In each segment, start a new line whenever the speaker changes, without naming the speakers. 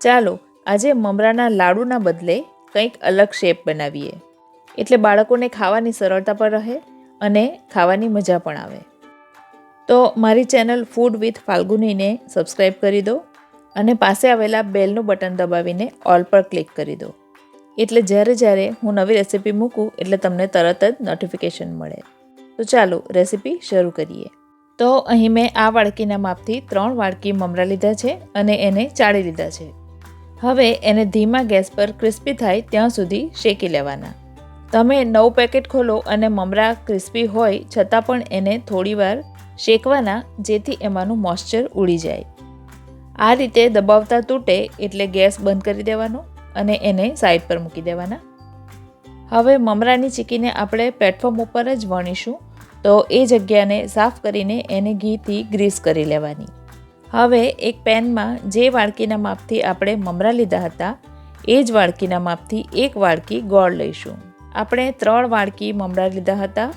ચાલો, આજે મમરાના લાડુના બદલે કંઈક અલગ શેપ બનાવીએ. એટલે બાળકોને ખાવાની સરળતા પણ રહે અને ખાવાની મજા પણ આવે. તો મારી ચેનલ ફૂડ વિથ ફાલ્ગુનીને સબસ્ક્રાઈબ કરી દો અને પાસે આવેલા બેલનું બટન દબાવીને ઓલ પર ક્લિક કરી દો. એટલે જ્યારે જ્યારે હું નવી રેસીપી મૂકું એટલે તમને તરત જ નોટિફિકેશન મળે. તો ચાલો રેસીપી શરૂ કરીએ. તો અહીં મેં આ વાડકીના માપથી ત્રણ વાડકી મમરા લીધા છે અને એને ચાળી લીધા છે. હવે એને ધીમા ગેસ પર ક્રિસ્પી થાય ત્યાં સુધી શેકી લેવાના. તમે નવું પેકેટ ખોલો અને મમરા ક્રિસ્પી હોય છતાં પણ એને થોડીવાર શેકવાના જેથી એમાંનું મોઇશ્ચર ઉડી જાય. આ રીતે દબાવતા તૂટે એટલે ગેસ બંધ કરી દેવાનો અને એને સાઈડ પર મૂકી દેવાના. હવે મમરાની ચીકીને આપણે પ્લેટફોર્મ ઉપર જ વણીશું, તો એ જગ્યાને સાફ કરીને એને ઘીથી ગ્રીસ કરી લેવાની. હવે એક પેનમાં જે વાડકીના માપથી આપણે મમરા લીધા હતા, એ જ વાડકીના માપથી એક વાડકી ગોળ લઈશું. આપણે ત્રણ વાડકી મમરા લીધા હતા,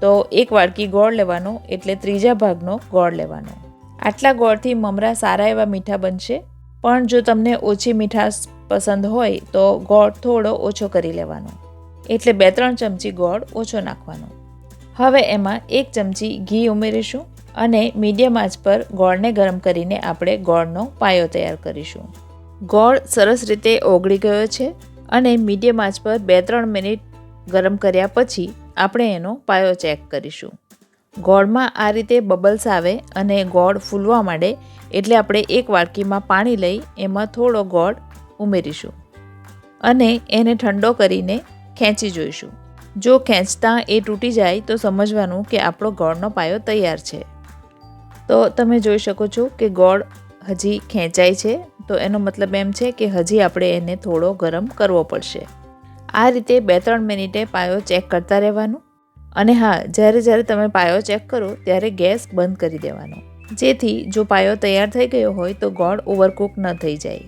તો એક વાડકી ગોળ લેવાનો એટલે ત્રીજા ભાગનો ગોળ લેવાનો. આટલા ગોળથી મમરા સારા એવા મીઠા બનશે. પણ જો તમને ઓછી મીઠાશ પસંદ હોય, તો ગોળ થોડો ઓછો કરી લેવાનો. એટલે બે ત્રણ ચમચી ગોળ ઓછો નાખવાનો. હવે એમાં એક ચમચી ઘી ઉમેરીશું. અને મીડિયમ આંચ પર ગોળને ગરમ કરીને આપણે ગોળનો પાયો તૈયાર કરીશું. ગોળ સરસ રીતે ઓગળી ગયો છે અને મીડિયમ આંચ પર બે ત્રણ મિનિટ ગરમ કર્યા પછી આપણે એનો પાયો ચેક કરીશું. ગોળમાં આ રીતે બબલ્સ આવે અને ગોળ ફૂલવા માંડે એટલે આપણે એક વાડકીમાં પાણી લઈ એમાં થોડો ગોળ ઉમેરીશું અને એને ઠંડો કરીને ખેંચી જોઈશું. જો ખેંચતા એ તૂટી જાય તો સમજવાનું કે આપણો ગોળનો પાયો તૈયાર છે. તો તમે જોઈ શકો છો કે ગોળ હજી ખેંચાય છે. તો એનો મતલબ એમ છે કે હજી આપણે એને થોડો ગરમ કરવો પડશે. આ રીતે બે ત્રણ મિનિટે પાયો ચેક કરતા રહેવાનું. અને હા, જ્યારે જ્યારે તમે પાયો ચેક કરો ત્યારે ગેસ બંધ કરી દેવાનો. જેથી જો પાયો તૈયાર થઈ ગયો હોય તો ગોળ ઓવરકુક ન થઈ જાય.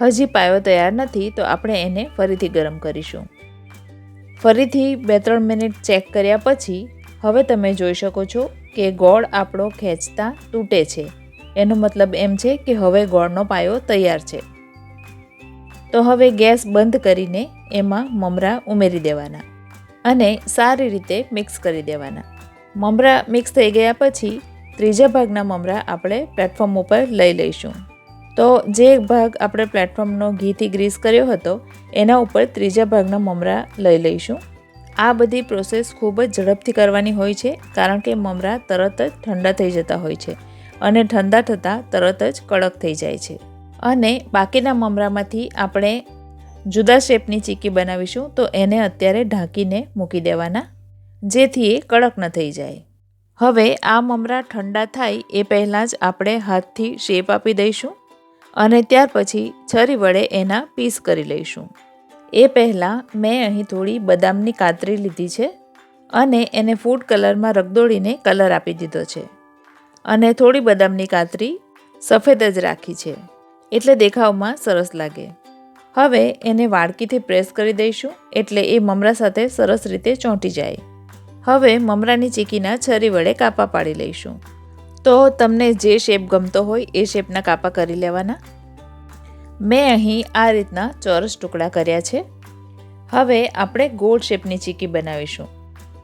હજી પાયો તૈયાર નથી તો આપણે એને ફરીથી ગરમ કરીશું. ફરીથી બે ત્રણ મિનિટ ચેક કર્યા પછી, હવે તમે જોઈ શકો છો કે ગોળ આપણો ખેંચતા તૂટે છે. એનો મતલબ એમ છે કે હવે ગોળનો પાયો તૈયાર છે. તો હવે ગેસ બંધ કરીને એમાં મમરા ઉમેરી દેવાના અને સારી રીતે મિક્સ કરી દેવાના. મમરા મિક્સ થઈ ગયા પછી, ત્રીજા ભાગના મમરા આપણે પ્લેટફોર્મ ઉપર લઈ લઈશું. તો જે ભાગ આપણે પ્લેટફોર્મનો ઘીથી ગ્રીસ કર્યો હતો, એના ઉપર ત્રીજા ભાગના મમરા લઈ લઈશું. આ બધી પ્રોસેસ ખૂબ જ ઝડપથી કરવાની હોય છે, કારણ કે મમરા તરત જ ઠંડા થઈ જતા હોય છે અને ઠંડા થતાં તરત જ કડક થઈ જાય છે. અને બાકીના મમરામાંથી આપણે જુદા શેપની ચીકી બનાવીશું, તો એને અત્યારે ઢાંકીને મૂકી દેવાના, જેથી એ કડક ન થઈ જાય. હવે આ મમરા ઠંડા થાય એ પહેલાં જ આપણે હાથથી શેપ આપી દઈશું. અને ત્યાર પછી છરી વડે એના પીસ કરી લઈશું. એ પહેલાં મેં અહીં થોડી બદામની કાતરી લીધી છે અને એને ફૂડ કલરમાં રગદોળીને કલર આપી દીધો છે. અને થોડી બદામની કાતરી સફેદ જ રાખી છે. એટલે દેખાવમાં સરસ લાગે. હવે એને વાડકીથી પ્રેસ કરી દઈશું એટલે એ મમરા સાથે સરસ રીતે ચોંટી જાય. હવે મમરાની ચીકીના છરી વડે કાપા પાડી લઈશું. તો તમને જે શેપ ગમતો હોય એ શેપના કાપા કરી લેવાના. મેં અહીં આ રીતના ચોરસ ટુકડા કર્યા છે. હવે આપણે ગોળ શેપની ચીકી બનાવીશું.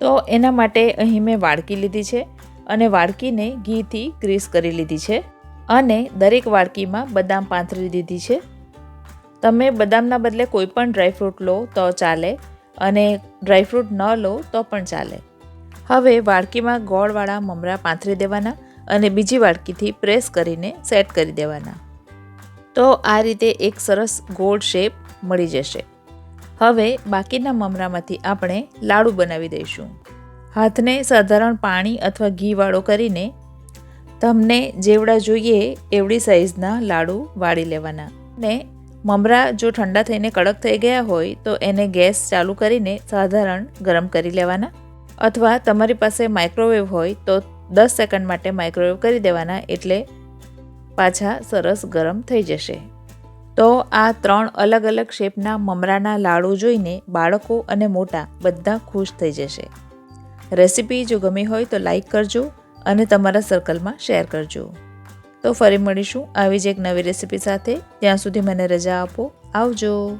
તો એના માટે અહીં મેં વાડકી લીધી છે અને વાડકીને ઘીથી ગ્રીસ કરી લીધી છે અને દરેક વાડકીમાં બદામ પાંથરી દીધી છે. તમે બદામના બદલે કોઈ પણ ડ્રાયફ્રૂટ લો તો ચાલે અને ડ્રાયફ્રૂટ ન લો તો પણ ચાલે. હવે વાડકીમાં ગોળવાળા મમરા પાંથરી દેવાના. અને બીજી વાડકીથી પ્રેસ કરીને સેટ કરી દેવાના. તો આ રીતે એક સરસ ગોળ શેપ મળી જશે. હવે બાકીના મમરામાંથી આપણે લાડુ બનાવી દઈશું. હાથને સાધારણ પાણી અથવા ઘીવાળો કરીને તમને જેવડા જોઈએ એવડી સાઇઝના લાડુ વાળી લેવાના. ને મમરા જો ઠંડા થઈને કડક થઈ ગયા હોય તો એને ગેસ ચાલુ કરીને સાધારણ ગરમ કરી લેવાના. અથવા તમારી પાસે માઇક્રોવેવ હોય તો દસ સેકન્ડ માટે માઇક્રોવેવ કરી દેવાના એટલે પાછા સરસ ગરમ થઈ જશે. તો આ ત્રણ અલગ અલગ શેપના મમરાના લાડુ જોઈને બાળકો અને મોટા બધા ખુશ થઈ જશે. રેસીપી જો ગમી હોય તો લાઈક કરજો અને તમારા સર્કલમાં શેર કરજો. તો ફરી મળીશું આવી જ એક નવી રેસીપી સાથે. ત્યાં સુધી મને રજા આપો. આવજો.